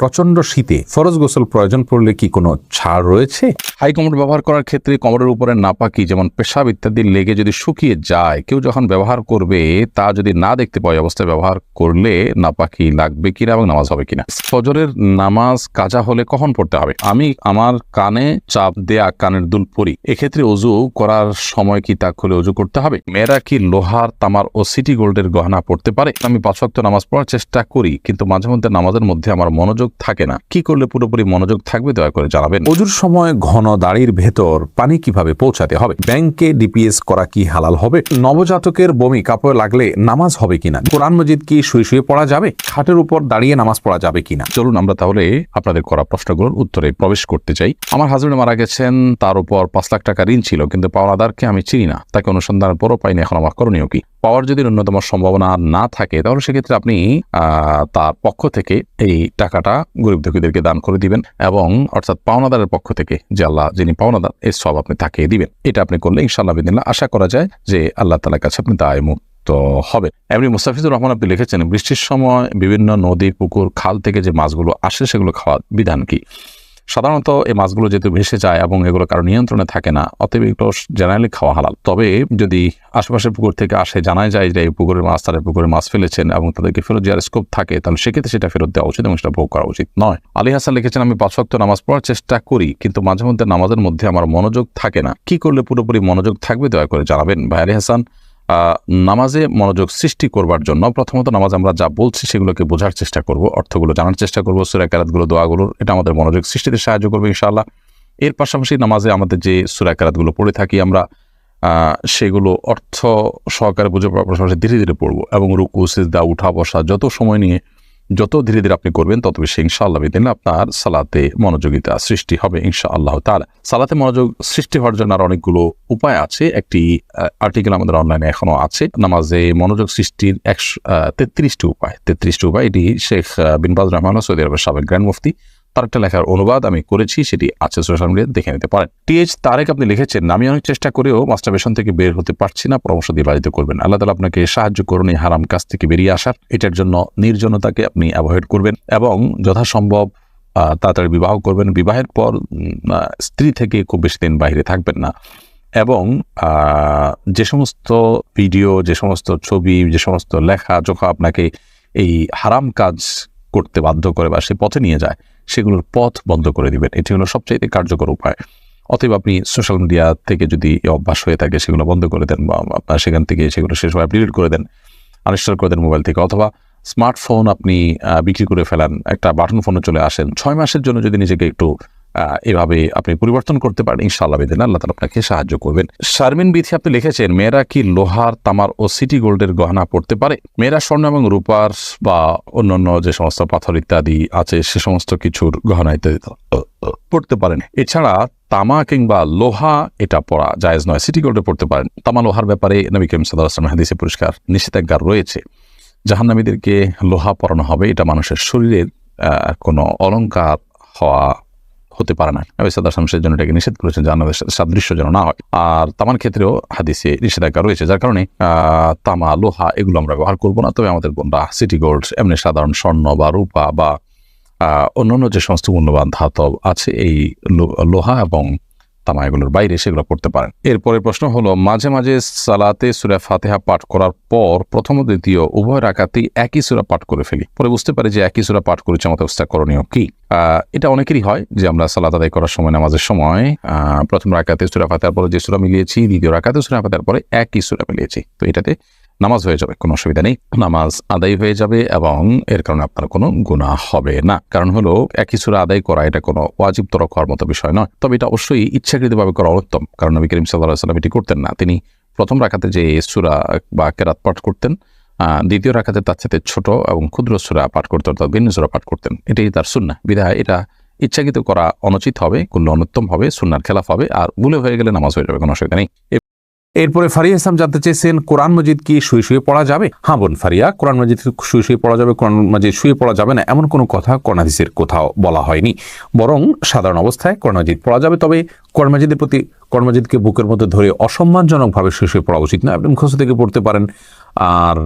প্রচণ্ড শীতে ফরজ গোসল প্রয়োজন পড়লে কি কোনো ছাড় রয়েছে? হাই কমোড ব্যবহার করার ক্ষেত্রে কোমরের উপরে নাপাকি, যেমন পেশাব ইত্যাদি লেগে যদি শুকিয়ে যায়, কেউ যখন ব্যবহার করবে, তা যদি না দেখতে পায় অবস্থায় ব্যবহার করলে নাপাকি লাগবে কিনা এবং নামাজ হবে কিনা? ফজরের নামাজ কাজা হলে কখন পড়তে হবে? আমি আমার কানে চাপ দেয়া কানের দুল পরি। এক্ষেত্রে অজু করার সময় কি তা খুলে অজু করতে হবে? মেয়েরা কি লোহার, তামার ও সিটি গোল্ডের গহনা পড়তে পারে? আমি পাঁচ নামাজ পড়ার চেষ্টা করি, কিন্তু মাঝে মধ্যে নামাজের মধ্যে আমার মনোযোগ থাকে না। কি করলে পুরোপুরি মনোযোগ থাকবে দয়া করে জানাবেন। অজুর সময় ঘন দাড়ির ভেতর পানি কীভাবে পৌঁছাতে হবে? ব্যাংকে ডিপিএস করা কি হালাল হবে? নবজাতকের বমি কাপড়ে লাগলে নামাজ হবে কিনা? কোরআন মজিদ কি শুয়ে শুয়ে পড়া যাবে? খাটের উপর দাঁড়িয়ে নামাজ পড়া যাবে কিনা? চলুন আমরা তাহলে আপনাদের করা প্রশ্নগুলোর উত্তরে প্রবেশ করতে চাই। আমার হাজবেন্ড মারা গেছেন, তার উপর পাঁচ লাখ টাকা ঋণ ছিল, কিন্তু পাওনাদারকে আমি চিনি না, তাকে অনুসন্ধানের পরও পাইনি, এখন আমার করণীয় কি? পাওয়ার যদি ন্যূনতম সম্ভাবনা না থাকে, তাহলে সেক্ষেত্রে আপনি তার পক্ষ থেকে এই টাকাটা গরিব দুঃখীদেরকে দান করে দিবেন এবং অর্থাৎ পাওনাদারের পক্ষ থেকে যে আল্লাহ, যিনি পাওনাদার, এর সব আপনি তাকে দিবেন। এটা আপনি করলে ইনশাআল্লাহ বিদিল্লা আশা করা যায় যে আল্লাহ তালার কাছে আপনি দায় মুক্ত হবে এমনি মুস্তাফিজুর রহমান আপনি লিখেছেন, বৃষ্টির সময় বিভিন্ন নদী, পুকুর, খাল থেকে যে মাছগুলো আসে সেগুলো খাওয়ার বিধান কি? সাধারণত এই মাছগুলো যেহেতু ভেসে যায় এবং এগুলো কারও নিয়ন্ত্রণে থাকে না, অতএব এগুলো জেনারেলি খাওয়া হালাল। তবে যদি আশেপাশের পুকুর থেকে আসে জানাই যায় যে এই পুকুরের মাছ, তারা পুকুরে মাছ ফেলেছেন এবং তাদেরকে ফেরত দেওয়ার স্কোপ থাকে, তাহলে সেক্ষেত্রে সেটা ফেরত দেওয়া উচিত এবং সেটা ভোগ করা উচিত নয়। আলী হাসান লিখেছেন, আমি পাঁচ ওয়াক্ত নামাজ পড়ার চেষ্টা করি, কিন্তু মাঝে মধ্যে নামাজের মধ্যে আমার মনোযোগ থাকে না। কি করলে পুরোপুরি মনোযোগ থাকবে দয়া করে জানাবেন। ভাই আলী হাসান নামাজে মনোযোগ সৃষ্টি করবার জন্য প্রথমত নামাজ আমরা যা বলছি সেগুলোকে বোঝার চেষ্টা করব, অর্থগুলো জানার চেষ্টা করব, সুরা দোয়াগুলোর। দোয়াগুলো এটা আমাদের মনোযোগ সৃষ্টিতে সাহায্য করবে ইনশাআল্লাহ। এর পাশাপাশি নামাজে আমাদের যে সুরা ক্যারাতগুলো পড়ে থাকি আমরা সেগুলো অর্থ সহকারে বুঝে পাওয়ার পাশাপাশি ধীরে ধীরে পড়ব এবং রুকু, সিজদা উঠা বসা যত সময় নিয়ে যত ধীরে ধীরে আপনি করবেন, তত বেশি ইনশাআল্লাহ বিদিন আপনার সালাতে মনোযোগিতা সৃষ্টি হবে ইনশা আল্লাহ তার সালাতে মনোযোগ সৃষ্টি হওয়ার জন্য আর অনেকগুলো উপায় আছে। একটি আর্টিকেল আমাদের অনলাইনে এখনও আছে। নামাজে মনোযোগ সৃষ্টির একশো তেত্রিশটি উপায়। তেত্রিশটি উপায় এটি শেখ বিনবাজ রহমান সৌদি আরবের সাবেক গ্র্যান্ড মুফতি তার একটা লেখার অনুবাদ আমি করেছি, সেটি আছে সোশ্যাল মিডিয়াতে দেখে নিতে পারেন। টিএইচ তারেক আপনি লিখেছেন, আমি অনেক চেষ্টা করেও মাস্টারবেশন থেকে বের হতে পারছি না, পরামর্শ দিয়ে বাড়িতে করবেন। আল্লাহ তালা আপনাকে সাহায্য করুন এই হারাম কাজ থেকে বেরিয়ে আসার। এটার জন্য নির্জনতাকে আপনি অ্যাভয়েড করবেন এবং যথাসম্ভব তাড়াতাড়ি বিবাহ করবেন। বিবাহের পর স্ত্রী থেকে খুব বেশি দিন বাইরে থাকবেন না। এবং যে সমস্ত ভিডিও যে সমস্ত ছবি, যে সমস্ত লেখা যখন আপনাকে এই হারাম কাজ করতে বাধ্য করে বা সে পথে নিয়ে যায় সেগুলোর পথ বন্ধ করে দিবেন। এটি হলো সবচাইতে কার্যকর উপায়। অতএব আপনি সোশ্যাল মিডিয়া থেকে যদি অভ্যাস হয়ে থাকে, সেগুলো বন্ধ করে দেন বা আপনার সেখান থেকে সেগুলো শেষ হয় ডিলিট করে দেন আনইনস্টল করে দেন মোবাইল থেকে। অথবা স্মার্টফোন আপনি বিক্রি করে ফেলান, একটা বাটন ফোনে চলে আসেন। ছয় মাসের জন্য যদি নিজেকে একটু এভাবে আপনি পরিবর্তন করতে পারেন। ইনশাআল্লাহ বেদিন আল্লাহ তালা আপনাকে সাহায্য করবেন। শারমিন বিথি আপনি লিখেছেন, মেয়েরা কি লোহার, তামার ও সিটি গোল্ডের গহনা পড়তে পারে? মেয়েরা স্বর্ণ এবং রূপার বা অন্যান্য যে সমস্ত পাথর ইত্যাদি আছে, সে সমস্ত কিছুর গহনা ইত্যাদি পড়তে পারেন। এছাড়া তামা কিংবা লোহা, এটা পড়া জায়েজ নয়। সিটি গোল্ডে পড়তে পারেন। তামা লোহার ব্যাপারে নবী করিম সাল্লাহ আসলাম হাদিসে পুরস্কার নিষেধাজ্ঞা রয়েছে। জাহান্নামীদেরকে লোহা পরানো হবে। এটা মানুষের শরীরের কোনো অলংকার হওয়া হতে পারে না। নবী সাদাম সেই জন্য এটাকে নিষেধ করেছেন জাহান্নামের সাথে সাদৃশ্য যেন না হয়। আর তামার ক্ষেত্রেও হাদিসে নিষেধাজ্ঞা রয়েছে, যার কারণে তামা, লোহা এগুলো আমরা ব্যবহার করব না। তবে আমাদের বোনরা সিটি গোল্ড, এমনি সাধারণ স্বর্ণ বা রূপা বা অন্যান্য যে সমস্ত মূল্যবান ধাতব আছে, এই লোহা এবং তামা এগুলোর বাইরে সেগুলো পড়তে পারেন। এরপরে প্রশ্ন হলো, মাঝে মাঝে সালাতে সুরা ফাতেহা পাঠ করার পর প্রথম ও দ্বিতীয় উভয় রাখাতেই একই সুরা পাঠ করে ফেলি। পরে বুঝতে পারি যে একই সুরা পাঠ করেছে, আমাদের অবস্থা করণীয় কি? এটা অনেকেরই হয় যে আমরা সালাত আদায় করার সময়, নামাজের সময় প্রথম রাকাতে সুরা ফাতেহার পরে যে সুরা মিলিয়েছি, দ্বিতীয় রাকাতে সুরা ফাতেহার পরে একই সুরা মিলিয়েছি। তো এটাতে নামাজ হয়ে যাবে, কোনো অসুবিধা নেই। নামাজ আদায় হয়ে যাবে এবং এর কারণে আপনার কোনো গুনাহ হবে না। কারণ হলো, একই সুরা আদায় করা এটা কোনো ওয়াজিব তরক হওয়ার মতো বিষয় নয়। তবে এটা অবশ্যই ইচ্ছাকৃতভাবে করা উত্তম। কারণ নবী করিম সাল্লাহ সাল্লাম এটি করতেন না। তিনি প্রথম রাখাতে যে সুরা বা কেরাত পাঠ করতেন দ্বিতীয় রাখাতে তার সাথে ছোট এবং ক্ষুদ্র সুরা পাঠ করতেন অর্থাৎ ভিন্ন সুরা পাঠ করতেন। এটাই তার সুন্না বিধায় এটা ইচ্ছাকৃত করা অনুচিত হবে, করলে অনুত্তম হবে সুন্নার খেলাফ হবে, আর ভুলে হয়ে গেলে নামাজ হয়ে যাবে, কোনো অসুবিধা নেই। এরপরে ফারিয়া ইসলাম জানতে চেয়েছেন, কোরআন মজিদ কি শুয়ে শুয়ে পড়া যাবে? হ্যাঁ বোন ফারিয়া, কোরআন মজিদ শুয়ে শুয়ে পড়া যাবে, কোরআন মজিদ শুয়ে পড়া যাবে না, এমন কোনো কথা হাদিসের কোথাও বলা হয়নি। বরং সাধারণ অবস্থায় কোরআন মজিদ পড়া যাবে, তবে কোরআন মজিদের প্রতি, কোরআন মজিদকে বুকের মধ্যে ধরে অসম্মানজনকভাবে শুয়ে শুয়ে পড়া উচিত না। আপনি মুখস্থ থেকে পড়তে পারেন আর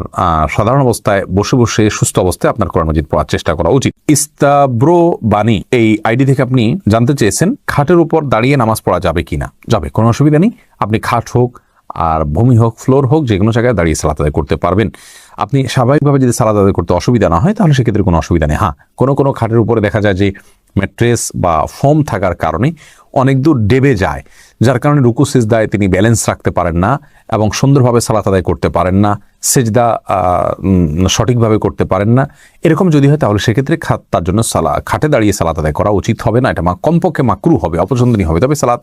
সাধারণ অবস্থায় বসে বসে সুস্থ অবস্থায় আপনার কোরআন মজিদ পড়ার চেষ্টা করা উচিত। ইস্তাব্রো বাণী, এই আইডি থেকে আপনি জানতে চেয়েছেন, খাটের উপর দাঁড়িয়ে নামাজ পড়া যাবে কিনা? যাবে, কোনো অসুবিধা নেই। আপনি খাট হোক আর ভূমি হোক, ফ্লোর হোক যে কোনো জায়গায় দাঁড়িয়ে সালাত আদায় করতে পারবেন। আপনি স্বাভাবিকভাবে যদি সালাদ আদায় করতে অসুবিধা না হয়, তাহলে সেক্ষেত্রে কোনো অসুবিধা নেই। হ্যাঁ কোনো কোনো খাটের উপরে দেখা যায় যে ম্যাট্রেস বা ফোম থাকার কারণে অনেক দূর ডেবে যায়। যার কারণে রুকু সিজদায় তিনি ব্যালেন্স রাখতে পারেন না এবং সুন্দরভাবে সালাত আদায় করতে পারেন না। সেজদা সঠিকভাবে করতে পারেন না। এরকম যদি হয় তাহলে সেক্ষেত্রে খাত তার জন্য সালা, খাটে দাঁড়িয়ে সালাত আদায় করা উচিত হবে না। এটা মা, কমপক্ষে মাকরু হবে, অপছন্দনীয় হবে, তবে সালাত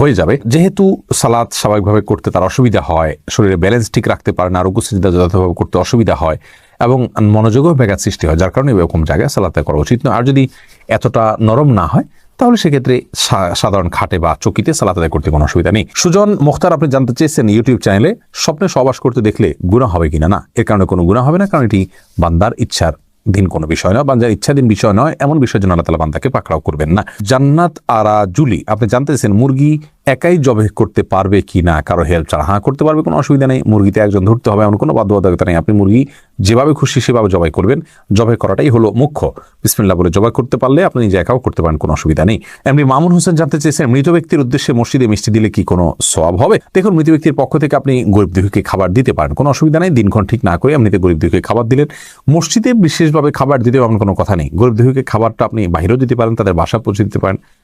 হয়ে যাবে। যেহেতু সালাত স্বাভাবিকভাবে করতে তার অসুবিধা হয়, শরীরে ব্যালেন্স ঠিক রাখতে পারে না, রুকু, সিজদা যথাযথভাবে করতে অসুবিধা হয়, এবং মনোযোগও ব্যাঘাত সৃষ্টি হয়, যার কারণে এরকম জায়গায় সালাত করা উচিত নয়। আর যদি এতটা নরম না হয় তাহলে সেক্ষেত্রে সাধারণ খাটে বা চকিতে সালাত আদায় করতে কোনো অসুবিধা নেই। সুজন মুখতার, আপনি জানতে চেয়েছেন ইউটিউব চ্যানেলে স্বপ্নে সবাস করতে দেখলে গুণা হবে কিনা? না, এর কারণে কোনো গুণা হবে না, কারণ এটি বান্দার ইচ্ছার দিন, কোনো বিষয় নয়। বান্দার ইচ্ছাধীন বিষয় নয়, এমন বিষয় জন্য আল্লাহ তালা বান্দাকে পাকড়াও করবেন না। জান্নাত আরা জুলি আপনি জানতেছেন মুরগি একাই জবে করতে পারবে কি না কারও হেল্প ছাড়া। হ্যাঁ করতে পারবে, কোনো অসুবিধা নেই। মুরগিতে একজন ধরতে হবে, এমন কোনো বাধ্যবাধকতা নেই। আপনি মুরগি যেভাবে খুশি সেভাবে জবাই করবেন। জবাই করাটাই হলো মুখ্য। বিসমিল্লাহ বলে জবাই করতে পারলে আপনি নিজে একাও করতে পারেন, কোনো অসুবিধা নেই। এমনি মামুন হোসেন জানতে চেয়েছেন, মৃত ব্যক্তির উদ্দেশ্যে মসজিদে মিষ্টি দিলে কি কোনো সওয়াব হবে? দেখুন, মৃত ব্যক্তির পক্ষ থেকে আপনি গরিব দুঃখীকে খাবার দিতে পারেন, কোনো অসুবিধা নেই। দিনক্ষণ ঠিক না করে এমনিতে গরিব দুঃখীকে খাবার দিলেন। মসজিদে বিশেষভাবে খাবার দিতে এমন কোনো কথা নেই। গরিব দুঃখীকে খাবারটা আপনি বাইরেও দিতে পারেন, তাদের বাসা পৌঁছে দিতে পারেন।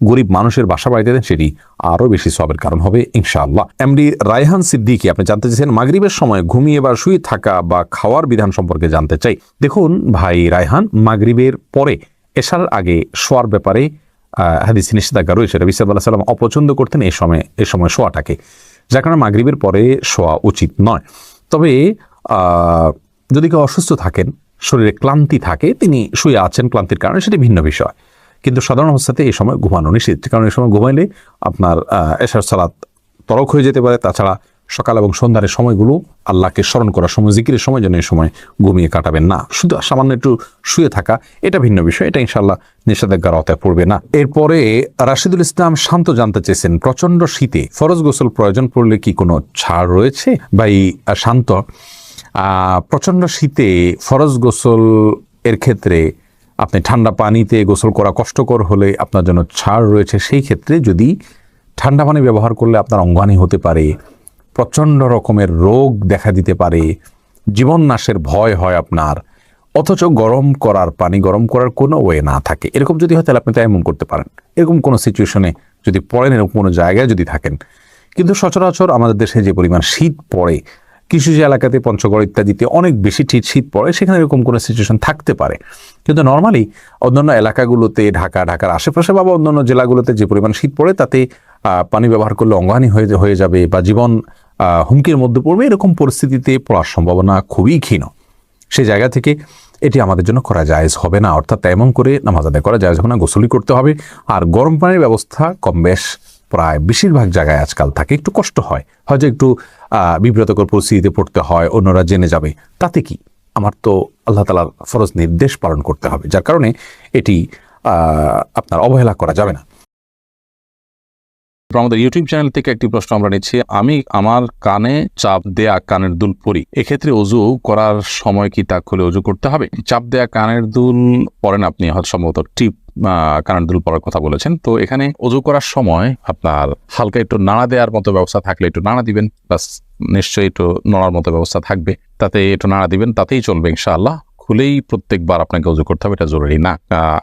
গরিব মানুষের বাসা বাড়িতে দেন, সেটি আরও বেশি সবের কারণ হবে, ইনশাআল্লাহ। এমডি রায়হান সিদ্দিকি, আপনি জানতে চাইছেন মাগরিবের সময় ঘুমিয়ে বা শুয়ে থাকা বা খাওয়ার বিধান সম্পর্কে জানতে চাই। দেখুন ভাই রায়হান, মাগরিবের পরে এশার আগে শোয়ার ব্যাপারে হাদিস নিষেধাজ্ঞা রয়েছে রবি সাল্লাহ সাল্লাম অপছন্দ করতেন এই সময়, এ সময় শোয়াটাকে। যার কারণে মাগরিবের পরে শোয়া উচিত নয়। তবে যদি কেউ অসুস্থ থাকেন, শরীরে ক্লান্তি থাকে, তিনি শুয়ে আছেন, ক্লান্তির কারণে সেটি ভিন্ন বিষয়। কিন্তু সাধারণ অবস্থাতে এই সময় ঘুমানো নিষিদ্ধ। কারণ এই সময় ঘুমাইলে আপনার এশার সালাত তরক হয়ে যেতে পারে। তাছাড়া সকাল এবং সন্ধ্যার সময়গুলো আল্লাহকে স্মরণ করার সময়, জিকিরের সময় যেন এই সময় ঘুমিয়ে কাটাবেন না। শুধু সামান্য একটু শুয়ে থাকা, এটা ভিন্ন বিষয়। এটা ইনশাল্লাহ নিষেধাজ্ঞার আওতায় পড়বে না। এরপরে রাশিদুল ইসলাম শান্ত জানতে চেয়েছেন প্রচণ্ড শীতে ফরজ গোসল প্রয়োজন পড়লে কি কোনো ছাড় রয়েছে? বা এই শান্ত প্রচণ্ড শীতে ফরজ গোসল এর ক্ষেত্রে আপনি ঠান্ডা পানিতে গোসল করা কষ্টকর হলে আপনার জন্য ছাড় রয়েছে, সেই ক্ষেত্রে যদি ঠান্ডা পানি ব্যবহার করলে আপনার অঙ্গানি হতে পারে, প্রচণ্ড রকমের রোগ দেখা দিতে পারে জীবন নাশের ভয় হয় আপনার, অথচ গরম করার পানি গরম করার কোনো ওয়ে না থাকে। এরকম যদি হয় তাহলে আপনি তাই এমন করতে পারেন। এরকম কোনো সিচুয়েশনে যদি পড়েন, এরকম কোনো জায়গায় যদি থাকেন। কিন্তু সচরাচর আমাদের দেশে যে পরিমাণ শীত পড়ে কিছু যে এলাকাতে পঞ্চগড় ইত্যাদিতে অনেক বেশি শীত পড়ে, সেখানে এরকম কোনো সিচুয়েশন থাকতে পারে। কিন্তু নর্মালি অন্যান্য এলাকাগুলোতে, ঢাকা, ঢাকার আশেপাশে বা অন্যান্য জেলাগুলোতে যে পরিমাণ শীত পড়ে, তাতে পানি ব্যবহার করলে অঙ্গহানি হয়ে হয়ে যাবে বা জীবন হুমকির মধ্যে পড়বে, এরকম পরিস্থিতিতে পড়ার সম্ভাবনা খুবই ক্ষীণ। সেই জায়গা থেকে এটি আমাদের জন্য করা জায়েজ হবে না। অর্থাৎ তেমন করে নামাজ আদায় করা জায়েজ হবে না গোসলি করতে হবে। আর গরম পানির ব্যবস্থা কম বেশ প্রায় বেশিরভাগ জায়গায় আজকাল থাকে একটু কষ্ট হয়। হয়তো একটু বিব্রতকর পরিস্থিতিতে পড়তে হয়, অন্যরা জেনে যাবে। তাতে কি? আমার তো আল্লাহ তালার ফরজ নির্দেশ পালন করতে হবে, যার কারণে এটি আপনার অবহেলা করা যাবে না। আমাদের ইউটিউব চ্যানেল থেকে একটি প্রশ্ন আমরা নিচ্ছি। আমি আমার কানে চাপ দেয়া কানের দুল পরি, এক্ষেত্রে অজু করার সময় কি তা খুলে অজু করতে হবে? চাপ দেয়া কানের দুল পরেন আপনি, হয়তো সম্ভবত টিপ কানের দুল পরার কথা বলেছেন। তো এখানে অজু করার সময় আপনার হালকা একটু নাড়া দেওয়ার মতো ব্যবস্থা থাকলে একটু নাড়া দিবেন বাস নিশ্চয়ই একটু নড়ার মতো ব্যবস্থা থাকবে। তাতে একটু নাড়া দিবেন, তাতেই চলবে ইনশাআল্লাহ। খুলেই প্রত্যেকবার আপনাকে উজু করতে হবে, এটা জরুরি না।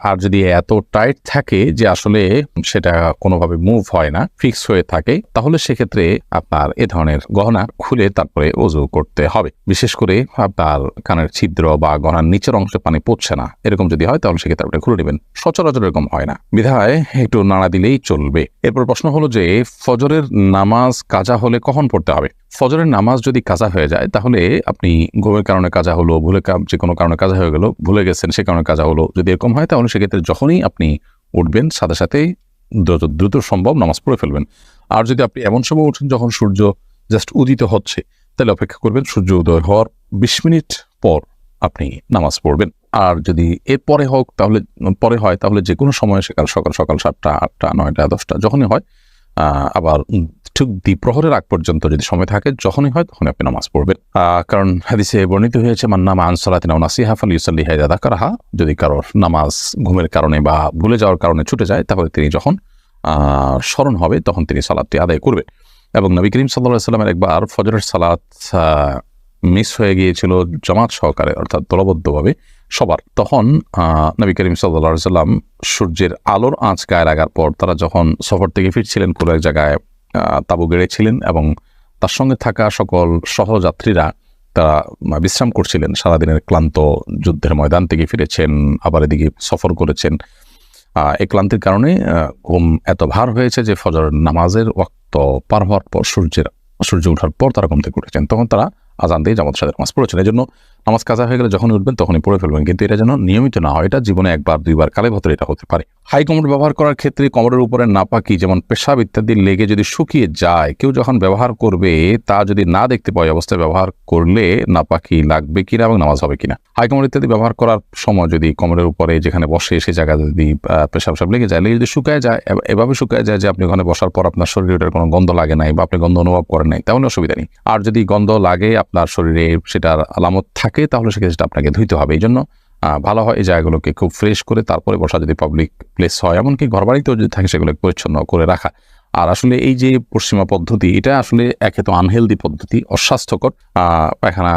আর যদি এত টাইট থাকে যে আসলে সেটা কোনোভাবে মুভ হয় না, ফিক্স হয়ে থাকে, তাহলে সেক্ষেত্রে আপনার এ ধরনের গহনা খুলে তারপরে উজু করতে হবে। বিশেষ করে আপনার কানের ছিদ্র বা গহনার নিচের অংশে পানি পড়ছে না, এরকম যদি হয় তাহলে সেক্ষেত্রে আপনি খুলে নেবেন। সচরাচর এরকম হয় না। বিধায় একটু নাড়া দিলেই চলবে। এরপর প্রশ্ন হলো যে, ফজরের নামাজ কাজা হলে কখন পড়তে হবে? ফজরের নামাজ যদি কাজা হয়ে যায়, তাহলে আপনি ঘুমের কারণে কাজা হলো, ভুলে যে কোনো কারণে কাজা হয়ে গেল, ভুলে গেছেন, সে কারণে কাজা হলো। যদি এরকম হয়, তাহলে সেক্ষেত্রে যখনই আপনি উঠবেন, সাথে সাথে দ্রুত সম্ভব নামাজ পড়ে ফেলবেন। আর যদি আপনি এমন সময় উঠেন যখন সূর্য জাস্ট উদিত হচ্ছে, তাহলে অপেক্ষা করবেন সূর্য উদয় হওয়ার বিশ মিনিট পর আপনি নামাজ পড়বেন। আর যদি এর পরে হোক, তাহলে, পরে হয়, তাহলে যে কোনো সময় সেকাল, সকাল সকাল সাতটা, আটটা, নয়টা, দশটা, যখনই হয় আবার ঠিক দ্বিপ্রহরের আগ পর্যন্ত যদি সময় থাকে, যখনই হয় তখনই আপনি নামাজ পড়বেন। কারণ হাদিসে বর্ণিত হয়েছে মান্নামা আনসালাতিন নাসিহা ফাল ইউসাল্লি হায়দা কারাহা যদি কারোর নামাজ ঘুমের কারণে বা ভুলে যাওয়ার কারণে ছুটে যায়, তাহলে তিনি যখন স্মরণ হবে, তখন তিনি সালাদটি আদায় করবে এবং নবী করিম সাল্লাহ সাল্লামের একবার ফজরের সালাত মিস হয়ে গিয়েছিল জামাত সহকারে, অর্থাৎ দলবদ্ধভাবে সবার। তখন নবী করিম সাল্লাহ সাল্লাম সূর্যের আলোর আঁচ গায়ে লাগার পর তারা যখন সফর থেকে ফিরছিলেন কোনো এক জায়গায় তাঁবু গেড়েছিলেন এবং তার সঙ্গে থাকা সকল সহযাত্রীরা তারা বিশ্রাম করছিলেন। সারাদিনের ক্লান্ত যুদ্ধের ময়দান থেকে ফিরেছেন, আবার এদিকে সফর করেছেন। এই ক্লান্তির কারণে ঘুম এত ভার হয়েছে যে ফজর নামাজের ওয়াক্ত পার হওয়ার পর সূর্যের, সূর্য ওঠার পর তারা ঘুম থেকে উঠেছেন। তখন তারা আজান দিয়ে জামাতের সাথে নামাজ পড়েছেন। এই জন্য নামাজ কাজা হয়ে গেলে যখনই উঠবেন তখনই পড়ে ফেলবেন। কিন্তু এটা যেন নিয়মিত না হয়, এটা জীবনে একবার, দুইবার কালে ভেতরে এটা হতে পারে। হাই কমোড ব্যবহার করার ক্ষেত্রে কমোডের উপরে নাপাকি যেমন পেশাব ইত্যাদি লেগে যদি শুকিয়ে যায়, কেউ যখন ব্যবহার করবে, তা যদি না দেখতে এই অবস্থায় ব্যবহার করলে নাপাকি লাগবে কিনা এবং নামাজ হবে কিনা। হাই কমোড ইত্যাদি ব্যবহার করার সময় যদি কমরের উপরে যেখানে বসে সে জায়গা যদি পেশাব সাব লেগে যায়, লেগে যদি শুকায় যায় এভাবে শুকায় যায় যে আপনি ওখানে বসার পর আপনার শরীরে ওটার কোনো গন্ধ লাগে নাই বা আপনি গন্ধ অনুভব করেন নাই তাহলে অসুবিধা নেই। আর যদি গন্ধ লাগে আপনার শরীরে, সেটার আলামত থাকে তাহলে সেক্ষেত্রে আপনাকে ধুইতে হবে। এই জন্য ভালো হয় এই জায়গাগুলোকে খুব ফ্রেশ করে তারপরে বসা যদি পাবলিক প্লেস হয়, এমনকি ঘরবাড়িতেও যদি থাকে সেগুলো পরিচ্ছন্ন করে রাখা। আর আসলে এই যে পশ্চিমা পদ্ধতি, এটা আসলে একে তো আনহেলদি পদ্ধতি, অস্বাস্থ্যকর। পায়খানা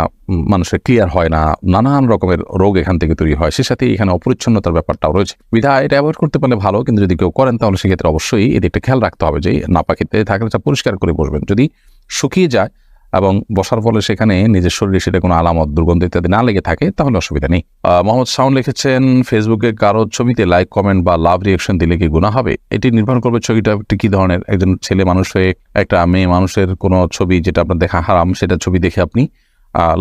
মানুষের ক্লিয়ার হয় না, নানান রকমের রোগ এখান থেকে তৈরি হয়। সে সাথে এখানে অপরিচ্ছন্নতার ব্যাপারটাও রয়েছে। বিধা এটা অ্যাভয়েড করতে পারলে ভালো, কিন্তু যদি কেউ করেন, তাহলে সেক্ষেত্রে অবশ্যই এদিকটা খেয়াল রাখতে হবে যে নাপাকিতে থাকলে তা পরিষ্কার করে বসবেন। যদি শুকিয়ে যায় এবং বসার ফলে সেখানে নিজের শরীরে সেটা কোনো আলামত, দুর্গন্ধ ইত্যাদি না লেগে থাকে, তাহলে অসুবিধা নেই। মোহাম্মদ শাওন লিখেছেন, ফেসবুকে কারও ছবিতে লাইক কমেন্ট বা লাভ রিয়েকশন দিলে কি গুণা হবে? এটি নির্ভর করবে ছবিটা কি ধরনের? একজন ছেলে মানুষ হয়ে, একটা মেয়ে মানুষের কোনো ছবি যেটা আপনার দেখা হারাম, সেটা ছবি দেখে আপনি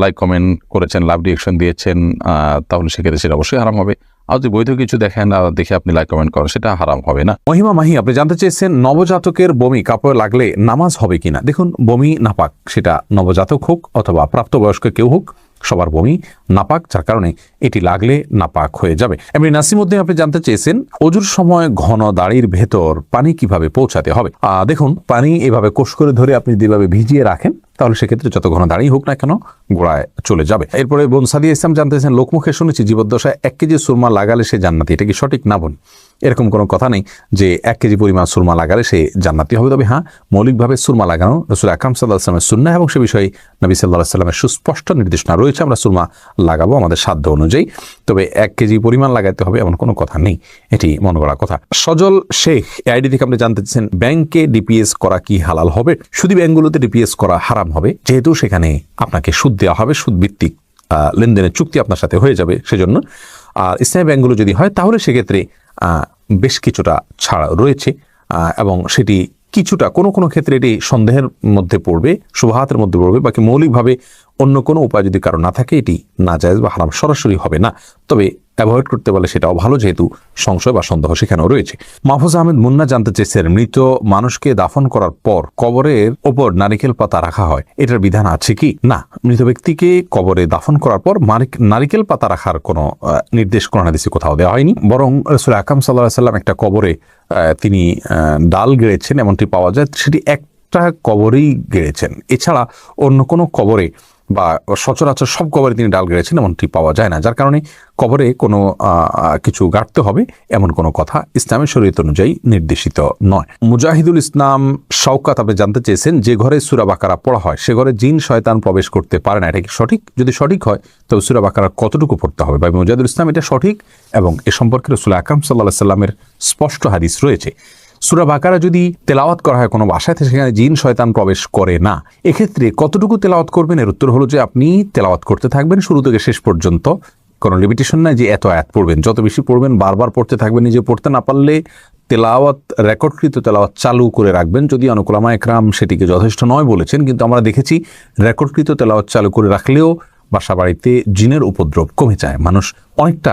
লাইক কমেন্ট করেছেন লাভ রিয়েকশন দিয়েছেন তাহলে সেক্ষেত্রে সেটা অবশ্যই হারাম হবে। আর যদি বৈধ কিছু দেখেন আর দেখে আপনি লাইক কমেন্ট করেন, সেটা হারাম হবে না। মহিমা মাহি, আপনি জানতে চেয়েছেন নবজাতকের বমি কাপড়ে লাগলে নামাজ হবে কিনা? দেখুন, বমি নাপাক, সেটা নবজাতক হোক অথবা প্রাপ্তবয়স্ক কেউ হোক, সবার বমি নাপাক, যার কারণে এটি লাগলে নাপাক হয়ে যাবে। এমনি নাসিমুদ্দিন, আপনি জানতে চেয়েছেন অজুর সময় ঘন দাড়ির ভেতর পানি কীভাবে পৌঁছাতে হবে? দেখুন, পানি এভাবে কোষ করে ধরে আপনি যেভাবে ভিজিয়ে রাখেন তাহলে সেক্ষেত্রে যত ঘন দাঁড়িয়ে হোক না কেন গোড়ায় চলে যাবে। এরপরে বোন সাদিয়া ইসলাম জানতেছেন লোকমুখে শুনেছি জীবদ্দশায় এক কেজি সুরমা লাগালে সে জান্নাতি। এটা কি সঠিক না বোন? এরকম কোনো কথা নেই যে এক কেজি পরিমাণ সুরমা লাগালে সে জান্নাতি হবে। তবে হ্যাঁ মৌলিকভাবে সুরমা লাগানো রসুল আকরাম সাল্লাহ আসলামের সুন্না এবং সে বিষয়ে নবী সাল্লাহ সাল্লামের সুস্পষ্ট নির্দেশনা রয়েছে। আমরা সুরমা লাগাবো আমাদের সাধ্য অনুযায়ী। তবে এক কেজি পরিমাণ লাগাইতে হবে এমন কোনো কথা নেই। এটি মনে করা কথা। সজল শেখ আইডি থেকে আপনি জানতে চাচ্ছেন, ব্যাংকে ডিপিএস করা কি হালাল হবে? শুধু ব্যাংকগুলোতে ডিপিএস করা হারাম হবে। যেহেতু সেখানে আপনাকে সুদ দেওয়া হবে সুদ ভিত্তিক লেনদেনের চুক্তি আপনার সাথে হয়ে যাবে সেজন্য। আর ইসলামী ব্যাংকগুলো যদি হয়, তাহলে সেক্ষেত্রে বেশ কিছুটা ছাড় রয়েছে এবং সেটি কিছুটা কোনো কোনো ক্ষেত্রে এটি সন্দেহের মধ্যে পড়বে, শুভাহাতের মধ্যে পড়বে, বাকি মৌলিকভাবে অন্য কোনো উপায় যদি কারও না থাকে, এটি না যায় বা হারাম সরাসরি হবে না। তবে অ্যাভয়েড করতে পারলে সেটাও ভালো যেহেতু সংশয় বা সন্দেহ সেখানেও রয়েছে। মাহফুজ আহমেদ মুন্না জানতে চেয়েছেন, মৃত মানুষকে দাফন করার পর কবরের ওপর নারিকেল পাতা রাখা হয়, এটার বিধান আছে কি? না, মৃত ব্যক্তিকে কবরে দাফন করার পর নারিকেল পাতা রাখার কোনো নির্দেশ কোরআন হাদিসে কোথাও দেওয়া হয়নি। বরং রসুল আকাম সাল্লাহ সাল্লাম একটা কবরে তিনি ডাল গেড়েছেন, এমনটি পাওয়া যায়, সেটি একটা কবরেই গেড়েছেন। এছাড়া অন্য কোনো কবরে বা সচরাচর সব কবরে তিনি ডাল গেড়েছেন, এমনটি পাওয়া যায় না। যার কারণে কবরে কোনো কিছু গাড়তে হবে, এমন কোনো কথা ইসলামের শরীয়ত অনুযায়ী নির্দেশিত নয়। মুজাহিদুল ইসলাম শওকাত আপনি জানতে চেয়েছেন, যে ঘরে সুরা বাকারা পড়া হয়, সে ঘরে জিন শয়তান প্রবেশ করতে পারে না। এটা কি সঠিক? যদি সঠিক হয়, তবে সুরা বাকারা কতটুকু পড়তে হবে? বা মুজাহিদুল ইসলাম এটা সঠিক এবং এ সম্পর্কে রসুল আকরাম সাল্লাহ সাল্লামের স্পষ্ট হাদিস রয়েছে। সুরা বাকারা যদি তেলাওয়াত করা হয় কোনো বাসায় সেখানে জিন শয়তান প্রবেশ করে না। এক্ষেত্রে কতটুকু তেলাওয়াত করবেন? এর উত্তর হলো যে আপনি তেলাওয়াত করতে থাকবেন, শুরু থেকে শেষ পর্যন্ত। কোনো লিমিটেশন নাই যে এত আয়াত পড়বেন। যত বেশি পড়বেন, বারবার পড়তে থাকবেন, নিজে পড়তে না পারলে তেলাওয়াত রেকর্ডকৃত তেলাওয়াত চালু করে রাখবেন। যদি অনুকুলামা একরাম সেটিকে যথেষ্ট নয় বলেছেন, কিন্তু আমরা দেখেছি রেকর্ডকৃত তেলাওয়াত চালু করে রাখলেও বাসা বাড়িতে জিনের উপদ্রব কমে যায়। মানুষ অনেকটা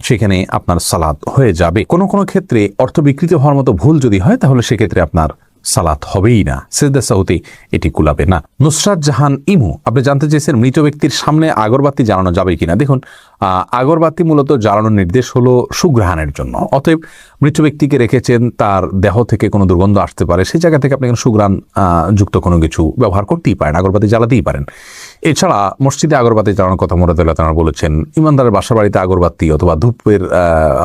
সেখানে আপনার সালাদ হয়ে যাবে। কোনো কোনো ক্ষেত্রে অর্থ বিকৃত হওয়ার মতো ভুল যদি হয়, তাহলে সেক্ষেত্রে আপনার সালাত হবেই না। সেজদা সাউতে এটি কুলাবে না। নুসরাত জাহান ইমু, আপনি জানতে চেয়েছেন মৃত ব্যক্তির সামনে আগরবাতি জ্বালানো যাবে কিনা? দেখুন আগরবাতি মূলত জ্বালানোর নির্দেশ হলো সুগ্রহণের জন্য। অতএব মৃত ব্যক্তিকে রেখেছেন, তার দেহ থেকে কোনো দুর্গন্ধ আসতে পারে, সেই জায়গা থেকে আপনি সুগ্রাণ যুক্ত কোনো কিছু ব্যবহার করতেই পারেন, আগরবাতি জ্বালাতেই পারেন। এছাড়া মসজিদে আগরবাতি জ্বালানোর কথা মোরাদুল্লাহ তারা বলেছেন, ইমানদারের বাসা বাড়িতে আগরবাতি অথবা ধূপের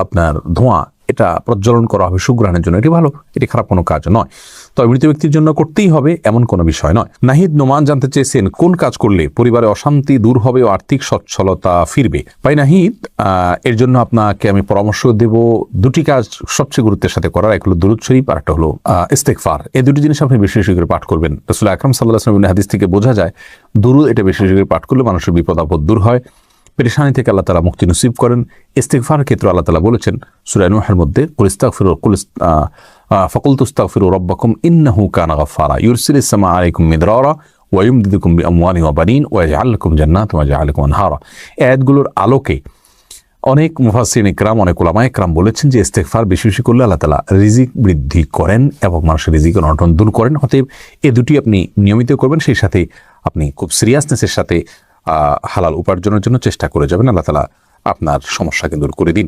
আপনার ধোঁয়া, এটা প্রজ্বলন করা হবে সুগ্রহণের জন্য, এটি ভালো, এটি খারাপ কোনো কাজ নয়। তবে মৃত ব্যক্তির জন্য করতেই হবে, এমন কোনো বিষয় নয়। নাহিদ নোমান জানতে চেয়েছেন, কোন কাজ করলে পরিবারে অশান্তি দূর হবে ও আর্থিক সচ্ছলতা ফিরবে? ভাই নাহিদ এর জন্য আপনাকে আমি পরামর্শ দেব, দুটি কাজ সবচেয়ে গুরুত্বের সাথে করার এক হলো দুরুদ শরীফ আর একটা হলো আহ, ইস্তেগফার। এই দুটি জিনিস আপনি বেশি বেশি করে পাঠ করবেন। রসুল আকরম সাল্লাহ আসলাম হাদিস থেকে বোঝা যায় দুরুদ এটা বেশি বেশি করে পাঠ করলে মানুষের বিপদ আপদ দূর হয়। পেরেশানি থেকে আল্লাহ তালা মুক্তি নসিব করেন। ইস্তেকফার ক্ষেত্রে আল্লাহ তালা বলেছেন সুরানুহের মধ্যে কুলিস্তাক ফিরো কুলিস ফকুল তুস্তাক ফিরো রব্বাকুম ইন্নাহু কানা গফারা ইউরসিল ইসলামা আলাইকুম মিদরারা ওয়ায়ুমদিদুকুম বিআমওয়ালি ওয়া বানিন ওয়া ইয়াজআলকুম জান্নাত ওয়া ইয়াজআলকুম আনহারা। আয়াতগুলোর আলোকে অনেক মুফাসিন ইকরাম, অনেক ওলামা ইকরাম বলেছেন যে ইস্তেকফার বেশি বেশি করলে আল্লাহ তালা রিজিক বৃদ্ধি করেন এবং মানুষের রিজিক অনটন দূর করেন। অতএব এ দুটি আপনি নিয়মিত করবেন, সেই সাথে আপনি খুব সিরিয়াসনেসের সাথে হালাল উপার্জনের জন্য চেষ্টা করে যাবেন। আল্লাহ তালা আপনার সমস্যাকে দূর করে দিন।